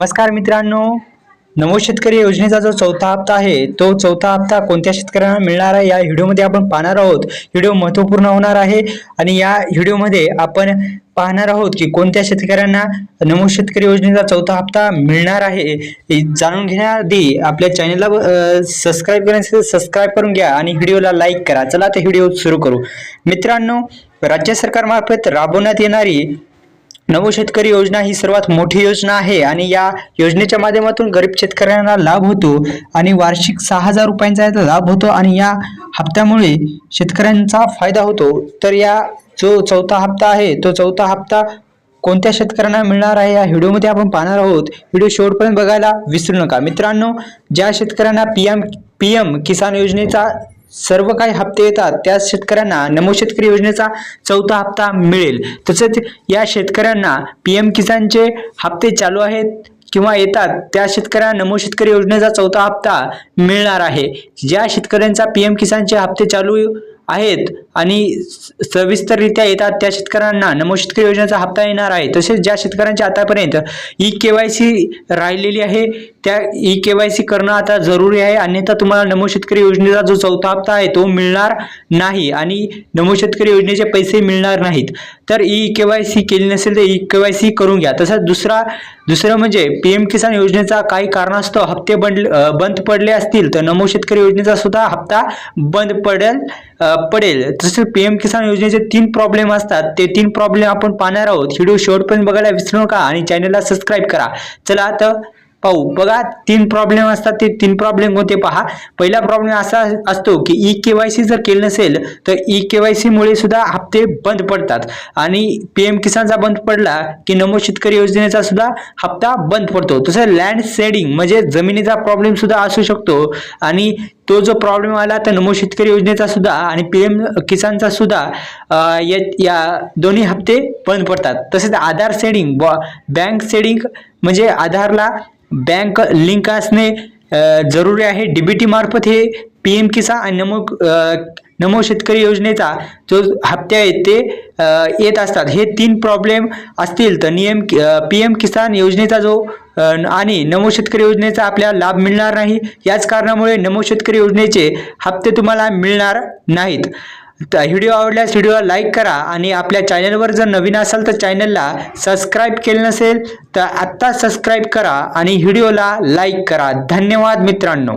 नमस्कार मित्रांनो. नमो शेतकरी योजनेचा जो चौथा हप्ता आहे तो चौथा हप्ता कोणत्या शेतकऱ्यांना मिळणार आहे या व्हिडिओमध्ये आपण पाहणार आहोत. व्हिडिओ महत्त्वपूर्ण होणार आहे आणि या व्हिडिओमध्ये आपण पाहणार आहोत की कोणत्या शेतकऱ्यांना नमो शेतकरी योजनेचा चौथा हप्ता मिळणार आहे. जाणून घेण्याआधी आपल्या चॅनलला सबस्क्राईब करण्यासाठी सबस्क्राईब करून घ्या आणि व्हिडिओला लाईक करा. चला तर व्हिडिओ सुरू करू. मित्रांनो राज्य सरकारमार्फत राबवण्यात येणारी नवो शेतकरी योजना ही सर्वात मोठी योजना आहे आणि या योजनेच्या माध्यमातून गरीब शेतकऱ्यांना लाभ होतो आणि वार्षिक सहा हजार रुपयांचा याचा लाभ होतो आणि या हप्त्यामुळे शेतकऱ्यांचा फायदा होतो. तर या जो चौथा हप्ता आहे तो चौथा हप्ता कोणत्या शेतकऱ्यांना मिळणार आहे या व्हिडिओमध्ये आपण पाहणार आहोत. व्हिडिओ शेवटपर्यंत बघायला विसरू नका. मित्रांनो ज्या शेतकऱ्यांना P M P M Kisan योजनेचा सर्व काही हप्ते येतात. त्या शेतकऱ्यांना नमो शेतकरी योजनेचा चौथा हप्ता मिळेल. तसेच या शेतकऱ्यांना पी एम किसानचे हप्ते चालू आहेत किंवा येतात त्या शेतकऱ्यांना नमो शेतकरी योजनेचा चौथा हप्ता मिळणार आहे. ज्या शेतकऱ्यांचा पी एम किसानचे हप्ते चालू आहेत आणि स- सविस्तररित्या येतात त्या शेतकऱ्यांना. नमो शेतकरी योजनेचा हप्ता येणार आहे. तसेच ज्या शेतकऱ्यांची आतापर्यंत ई के वाय सी राहिलेली आहे त्या ई के वाय सी करणं आता जरुरी आहे. अन्यथा तुम्हाला नमो शेतकरी योजनेचा जो चौथा हप्ता आहे तो मिळणार नाही. आणि नमो शेतकरी योजनेचे पैसे मिळणार नाहीत. तर ई के वाय सी केली नसेल तर ई के वाय सी करून घ्या. तसंच दुसरा दुसरं म्हणजे पी एम किसान योजनेचा काही कारणास्तव हप्ते बंद बंद पडले असतील तर नमो शेतकरी योजनेचा सुद्धा हप्ता बंद पडेल पडेल. तसेच पी एम किसान योजनेचे तीन प्रॉब्लेम असतात. ते तीन प्रॉब्लेम आपण पाहणार आहोत. व्हिडिओ शेवटपर्यंत बघायला विसरू नका आणि चॅनलला सबस्क्राईब करा. चला तर पाहू. बघा तीन प्रॉब्लेम असतात ते तीन प्रॉब्लेम होते पहा. पहिला प्रॉब्लेम असा असतो की ई के वाय सी जर केलं नसेल तर ई के वाय सीमुळे सुद्धा हप्ते बंद पडतात. आणि पी एम किसानचा बंद पडला की नमो शेतकरी योजनेचा सुद्धा हप्ता बंद पडतो. तसं लँड सेडिंग म्हणजे जमिनीचा प्रॉब्लेम सुद्धा असू शकतो. आणि तो जो प्रॉब्लेम आला तर नमो शेतकरी योजनेचा सुद्धा आणि पी एम किसानचा सुद्धा या या दोन्ही हप्ते बंद पडतात. तसेच आधार सेडिंग बँक सेडिंग म्हणजे आधारला बँक लिंक असणे जरुरी आहे. डीबीटी मार्फत हे पी एम किसान आणि नमो नमो शेतकरी योजनेचा जो हप्ते आहेत ते येत असतात. हे तीन प्रॉब्लेम असतील तर नियम पी एम किसान योजनेचा जो आणि नमो शेतकरी योजनेचा आपल्याला लाभ मिळणार नाही. याच कारणामुळे नमो शेतकरी योजनेचे हप्ते तुम्हाला मिळणार नाहीत. तर व्हिडिओ आवडल्यास व्हिडिओला लाईक करा आणि आपल्या चॅनलवर जर नवीन असाल तर चॅनलला सबस्क्राईब केलं नसेल तर आत्ता सबस्क्राईब करा आणि व्हिडिओला लाईक करा. धन्यवाद मित्रांनो.